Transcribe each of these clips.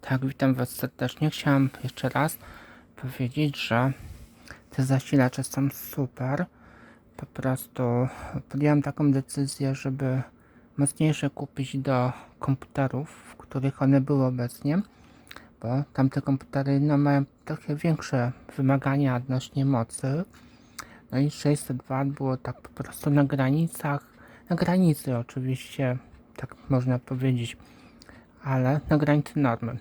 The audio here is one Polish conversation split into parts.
Tak, witam Was serdecznie. Chciałem jeszcze raz powiedzieć, że te zasilacze są super. Po prostu podjąłem taką decyzję, żeby mocniejsze kupić do komputerów, w których one były obecnie, bo tamte komputery no, mają trochę większe wymagania odnośnie mocy. No i 600 W było tak po prostu na granicach, na granicy oczywiście, tak można powiedzieć, ale na granicy normy.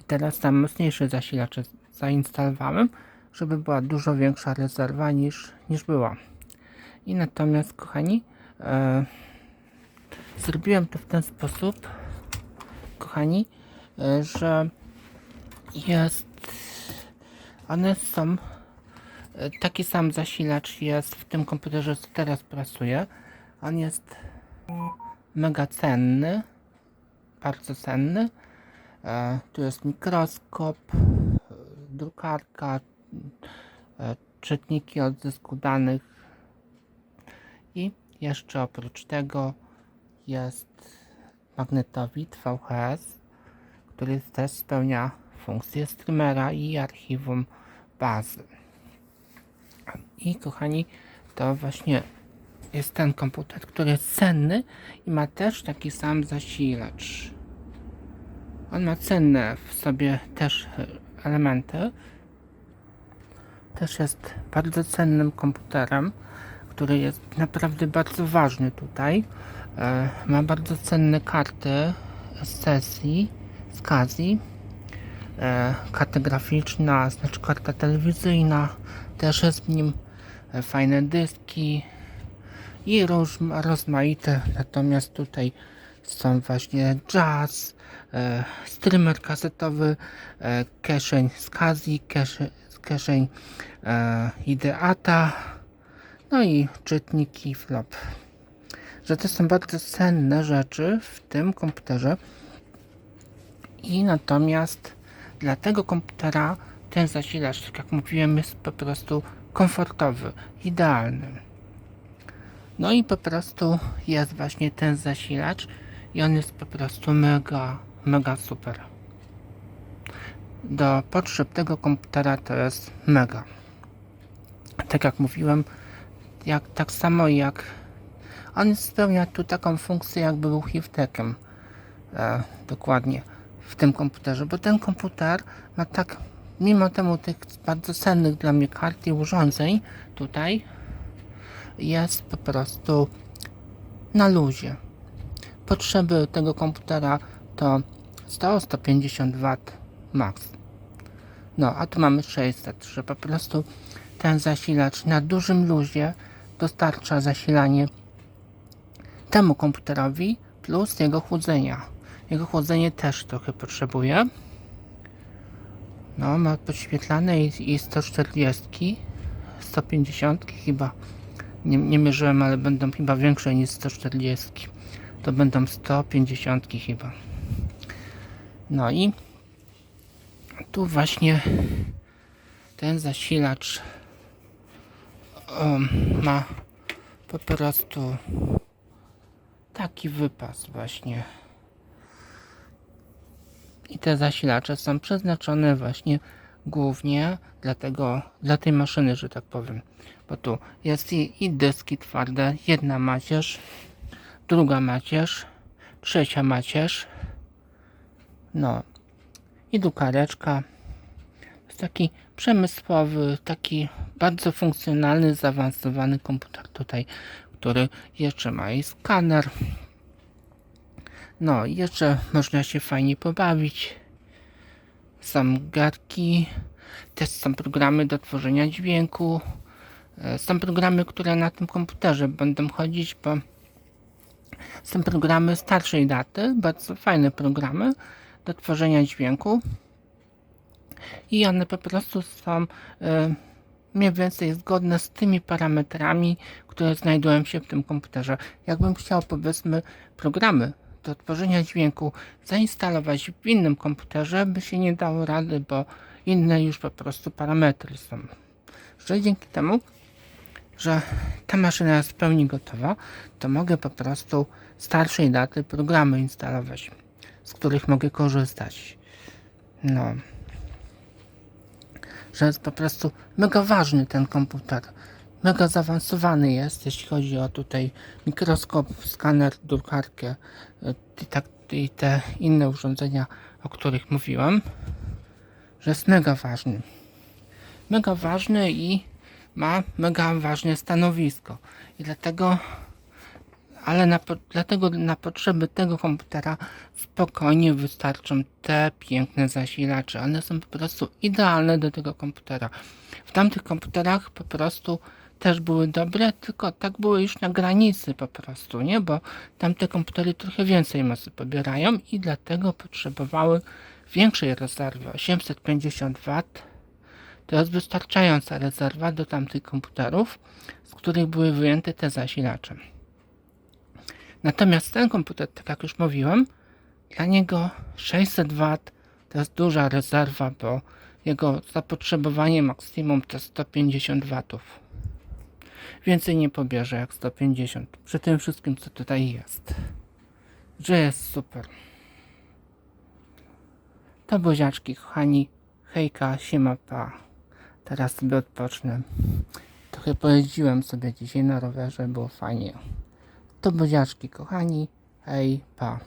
I teraz tam mocniejsze zasilacze zainstalowałem, żeby była dużo większa rezerwa niż, niż była. I natomiast, kochani, e, zrobiłem to w ten sposób, kochani, e, że jest, one są, e, taki sam zasilacz jest w tym komputerze, co teraz pracuję. On jest mega cenny, bardzo cenny. E, tu jest mikroskop, e, drukarka, e, czytniki odzysku danych i jeszcze oprócz tego jest magnetowid VHS, który też spełnia funkcję streamera i archiwum bazy. I kochani, to właśnie jest ten komputer, który jest cenny i ma też taki sam zasilacz. On ma cenne w sobie też elementy. Też jest bardzo cennym komputerem, który jest naprawdę bardzo ważny tutaj. E, ma bardzo cenne karty z sesji, z Kazi. E, karta graficzna, znaczy karta telewizyjna. Też jest w nim e, fajne dyski i róż, rozmaite. Natomiast tutaj są właśnie jazz, e, streamer kasetowy, e, kieszeń z Kazi, kieszeń e, Ideata, no i czytniki flop. Że to są bardzo cenne rzeczy w tym komputerze. I natomiast dla tego komputera ten zasilacz, tak jak mówiłem, jest po prostu komfortowy, idealny. No i po prostu jest właśnie ten zasilacz i on jest po prostu mega, mega super. Do potrzeb tego komputera to jest mega. Tak jak mówiłem, jak, tak samo jak on spełnia tu taką funkcję jakby był hiftekiem. E, dokładnie w tym komputerze, bo ten komputer ma tak, mimo temu tych bardzo cennych dla mnie kart i urządzeń tutaj, jest po prostu na luzie. Potrzeby tego komputera to 100-150 W max. No, a tu mamy 600, że po prostu ten zasilacz na dużym luzie dostarcza zasilanie temu komputerowi plus jego chłodzenia. Jego chłodzenie też trochę potrzebuje. No, ma podświetlane i, i 140, 150 chyba nie, nie mierzyłem, ale będą chyba większe niż 140. To będą 150 chyba. No i tu właśnie ten zasilacz um, ma po prostu taki wypas właśnie. I te zasilacze są przeznaczone właśnie głównie dla tego, dla tej maszyny, że tak powiem. Bo tu jest i, i dyski twarde, jedna macierz, druga macierz, trzecia macierz, no i drukareczka. Jest taki przemysłowy, taki bardzo funkcjonalny, zaawansowany komputer tutaj, który jeszcze ma i skaner. No, jeszcze można się fajnie pobawić. Są garki, też są programy do tworzenia dźwięku. E, Są programy, które na tym komputerze będą chodzić, bo są programy starszej daty, bardzo fajne programy do tworzenia dźwięku. I one po prostu są e, mniej więcej zgodne z tymi parametrami, które znajdują się w tym komputerze. Jakbym chciał powiedzmy programy do tworzenia dźwięku zainstalować w innym komputerze, by się nie dało rady, bo inne już po prostu parametry są. Że dzięki temu, że ta maszyna jest w pełni gotowa, to mogę po prostu starszej daty programy instalować. z których mogę korzystać. No. Że jest po prostu mega ważny ten komputer. Mega zaawansowany jest, jeśli chodzi o tutaj mikroskop, skaner, drukarkę y, i, tak, i te inne urządzenia, o których mówiłem. Że jest mega ważny. Mega ważny i ma mega ważne stanowisko. I dlatego ale na, dlatego na potrzeby tego komputera spokojnie wystarczą te piękne zasilacze. One są po prostu idealne do tego komputera. W tamtych komputerach po prostu też były dobre, tylko tak były już na granicy po prostu, nie? Bo tamte komputery trochę więcej mocy pobierają i dlatego potrzebowały większej rezerwy. 850 W to jest wystarczająca rezerwa do tamtych komputerów, z których były wyjęte te zasilacze. Natomiast ten komputer, tak jak już mówiłem, dla niego 600 W to jest duża rezerwa, bo jego zapotrzebowanie maksimum to 150 W. Więcej nie pobierze jak 150 przy tym wszystkim, co tutaj jest. Że jest super. To buziaczki, kochani. Hejka, siema, pa. Teraz sobie odpocznę. Trochę pojeździłem sobie dzisiaj na rowerze, było fajnie. To buziaczki, kochani. Hej, pa.